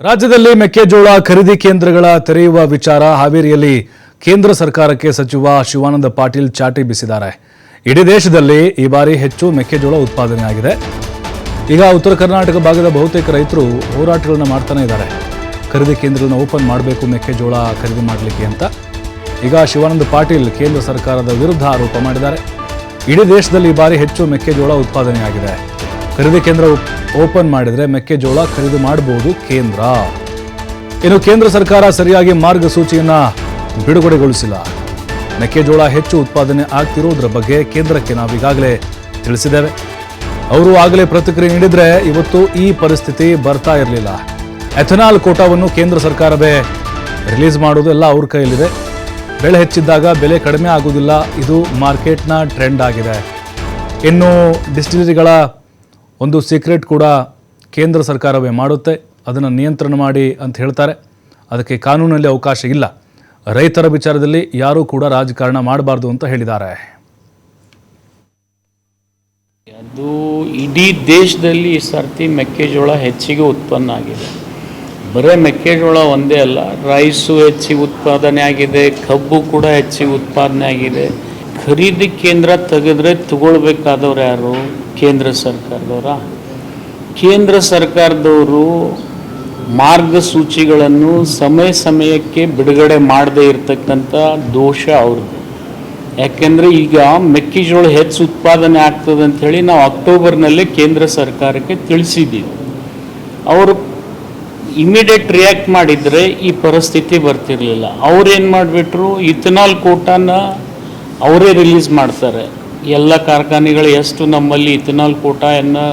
ರಾಜ್ಯದಲ್ಲಿ ಮೆಕ್ಕೆಜೋಳ ಖರೀದಿ ಕೇಂದ್ರಗಳ ತೆರೆಯುವ ವಿಚಾರ ಹಾವೇರಿಯಲ್ಲಿ ಕೇಂದ್ರ ಸರ್ಕಾರಕ್ಕೆ ಸಚಿವ ಶಿವಾನಂದ ಪಾಟೀಲ್ ಚಾಟಿ ಬೀಸಿದ್ದಾರೆ. ಇಡೀ ದೇಶದಲ್ಲಿ ಈ ಬಾರಿ ಹೆಚ್ಚು ಮೆಕ್ಕೆಜೋಳ ಉತ್ಪಾದನೆಯಾಗಿದೆ ಈಗ ಉತ್ತರ ಕರ್ನಾಟಕ ಭಾಗದ ಬಹುತೇಕ ರೈತರು ಹೋರಾಟಗಳನ್ನ ಮಾಡ್ತಾನೆ ಇದ್ದಾರೆ. ಖರೀದಿ ಕೇಂದ್ರಗಳನ್ನ ಓಪನ್ ಮಾಡಬೇಕು ಮೆಕ್ಕೆಜೋಳ ಖರೀದಿ ಮಾಡಲಿಕ್ಕೆ ಅಂತ. ಈಗ ಶಿವಾನಂದ ಪಾಟೀಲ್ ಕೇಂದ್ರ ಸರ್ಕಾರದ ವಿರುದ್ಧ ಆರೋಪ ಮಾಡಿದ್ದಾರೆ. ಇಡೀ ದೇಶದಲ್ಲಿ ಈ ಬಾರಿ ಹೆಚ್ಚು ಮೆಕ್ಕೆಜೋಳ ಉತ್ಪಾದನೆಯಾಗಿದೆ. ಖರೀದಿ ಕೇಂದ್ರ ಓಪನ್ ಮಾಡಿದರೆ ಮೆಕ್ಕೆಜೋಳ ಖರೀದಿ ಮಾಡಬಹುದು ಕೇಂದ್ರ. ಇನ್ನು ಕೇಂದ್ರ ಸರ್ಕಾರ ಸರಿಯಾಗಿ ಮಾರ್ಗಸೂಚಿಯನ್ನು ಬಿಡುಗಡೆಗೊಳಿಸಿಲ್ಲ. ಮೆಕ್ಕೆಜೋಳ ಹೆಚ್ಚು ಉತ್ಪಾದನೆ ಆಗ್ತಿರೋದ್ರ ಬಗ್ಗೆ ಕೇಂದ್ರಕ್ಕೆ ನಾವೀಗಾಗಲೇ ತಿಳಿಸಿದ್ದೇವೆ. ಅವರು ಆಗಲೇ ಪ್ರತಿಕ್ರಿಯೆ ನೀಡಿದರೆ ಇವತ್ತು ಈ ಪರಿಸ್ಥಿತಿ ಬರ್ತಾ ಇರಲಿಲ್ಲ. ಎಥನಾಲ್ ಕೋಟಾವನ್ನು ಕೇಂದ್ರ ಸರ್ಕಾರವೇ ರಿಲೀಸ್ ಮಾಡೋದು ಎಲ್ಲ ಅವ್ರ ಕೈಯಲ್ಲಿದೆ. ಬೆಳೆ ಹೆಚ್ಚಿದ್ದಾಗ ಬೆಲೆ ಕಡಿಮೆ ಆಗುವುದಿಲ್ಲ, ಇದು ಮಾರ್ಕೆಟ್ನ ಟ್ರೆಂಡ್ ಆಗಿದೆ. ಇನ್ನು ಡಿಸ್ಟಿಲರಿಗಳ ಒಂದು ಸೀಕ್ರೆಟ್ ಕೂಡ ಕೇಂದ್ರ ಸರ್ಕಾರವೇ ಮಾಡುತ್ತೆ. ಅದನ್ನು ನಿಯಂತ್ರಣ ಮಾಡಿ ಅಂತ ಹೇಳ್ತಾರೆ. ಅದಕ್ಕೆ ಕಾನೂನಲ್ಲಿ ಅವಕಾಶ ಇಲ್ಲ. ರೈತರ ವಿಚಾರದಲ್ಲಿ ಯಾರೂ ಕೂಡ ರಾಜಕಾರಣ ಮಾಡಬಾರ್ದು ಅಂತ ಹೇಳಿದ್ದಾರೆ. ಅದು ಇಡೀ ದೇಶದಲ್ಲಿ ಈ ಸರ್ತಿ ಮೆಕ್ಕೆಜೋಳ ಹೆಚ್ಚಿಗೆ ಉತ್ಪನ್ನ ಆಗಿದೆ. ಬರೀ ಮೆಕ್ಕೆಜೋಳ ಒಂದೇ ಅಲ್ಲ ರೈಸು ಹೆಚ್ಚಿಗೆ ಉತ್ಪಾದನೆ ಆಗಿದೆ, ಕಬ್ಬು ಕೂಡ ಹೆಚ್ಚಿಗೆ ಉತ್ಪಾದನೆ ಆಗಿದೆ. ಖರೀದಿ ಕೇಂದ್ರ ತೆಗೆದ್ರೆ ತಗೊಳ್ಬೇಕಾದವ್ರು ಯಾರು? ಕೇಂದ್ರ ಸರ್ಕಾರದವರ? ಕೇಂದ್ರ ಸರ್ಕಾರದವರು ಮಾರ್ಗಸೂಚಿಗಳನ್ನು ಸಮಯ ಸಮಯಕ್ಕೆ ಬಿಡುಗಡೆ ಮಾಡದೇ ಇರತಕ್ಕಂಥ ದೋಷ ಅವ್ರದ್ದು. ಯಾಕೆಂದರೆ ಈಗ ಮೆಕ್ಕೆಜೋಳ ಹೆಚ್ಚು ಉತ್ಪಾದನೆ ಆಗ್ತದೆ ಅಂತ ಹೇಳಿ ನಾವು ಅಕ್ಟೋಬರ್ನಲ್ಲೇ ಕೇಂದ್ರ ಸರ್ಕಾರಕ್ಕೆ ತಿಳಿಸಿದ್ದೀವಿ. ಅವರು ಇಮಿಡಿಯೇಟ್ ರಿಯಾಕ್ಟ್ ಮಾಡಿದರೆ ಈ ಪರಿಸ್ಥಿತಿ ಬರ್ತಿರಲಿಲ್ಲ. ಅವ್ರೇನು ಮಾಡಿಬಿಟ್ರು? ಇಥನಾಲ್ ಕೋಟಾನ ಅವರೇ ರಿಲೀಸ್ ಮಾಡ್ತಾರೆ. ಎಲ್ಲ ಕಾರ್ಖಾನೆಗಳು ಎಷ್ಟು ನಮ್ಮಲ್ಲಿ ಇಥನಾಲ್ ಕೋಟಾಯನ್ನು